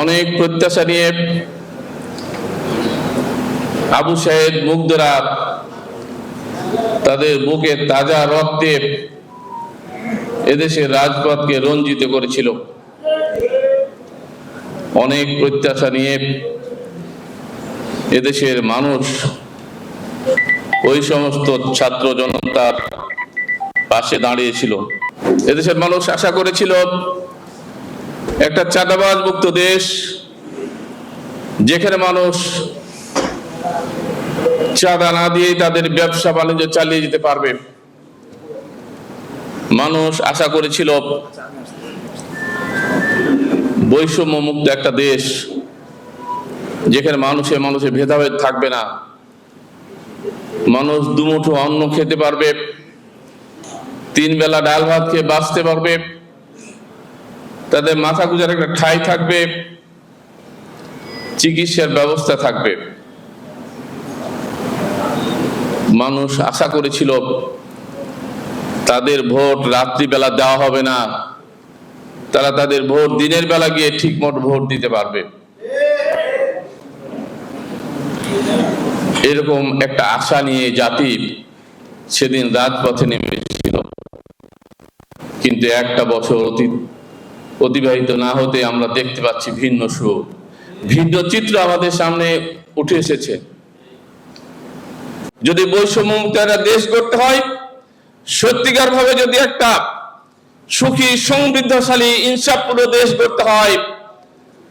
অনেক প্রত্যাশা নিয়ে আবু সাহেদ মুগ্ধরা তাদের বুকে তাজা রক্তে এদেশের রাজপথকে রঞ্জিত করেছিল। অনেক প্রত্যাশা নিয়ে এদেশের মানুষ ওই সমস্ত ছাত্র জনতার পাশে দাঁড়িয়েছিল। এদেশের মানুষ আশা করেছিল একটা চাঁদাবাজ মুক্ত দেশ যেখানে মানুষ চাঁদা না দিয়েই তাদের ব্যবসা বাণিজ্য চালিয়ে যেতে পারবে। মানুষ আশা করেছিল বৈষম্য মুক্ত একটা দেশ যেখানে মানুষে মানুষে ভেদাভেদ থাকবে না। মানুষ দুমুঠো অন্ন খেতে পারবে তিন বেলা ডাল ভাত খেয়ে বাঁচতে পারবে। তাদের মাথা গুজার একটা ঠাই থাকবে, চিকিৎসার ব্যবস্থা থাকবে। মানুষ আশা করেছিল, তাদের ভোট রাত্রিবেলা দেওয়া হবে না। তারা তাদের ভোট দিনের বেলা গিয়ে ঠিক মতো ভোট দিতে পারবে। এরকম একটা আশা নিয়ে জাতি সেদিন রাজপথে নেমেছিল। কিন্তু একটা বছর অতীত অতিবাহিত না হতে আমরা দেখতে পাচ্ছি ভিন্ন সুর। ভিন্ন চিত্র আমাদের সামনে উঠে এসেছে। যদি বৈষম্যমুক্ত একটা দেশ করতে হয় সত্যিকার ভাবে যদি একটা সুখী, সমৃদ্ধশালী, ইনসাফপূর্ণ দেশ করতে হয়,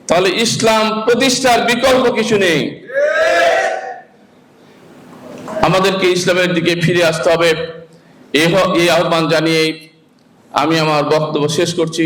তাহলে ইসলাম প্রতিষ্ঠার বিকল্প কিছু নেই। আমাদেরকে ইসলামের দিকে ফিরে আসতে হবে। এই এই আহ্বান জানিয়ে আমি আমার বক্তব্য শেষ করছি।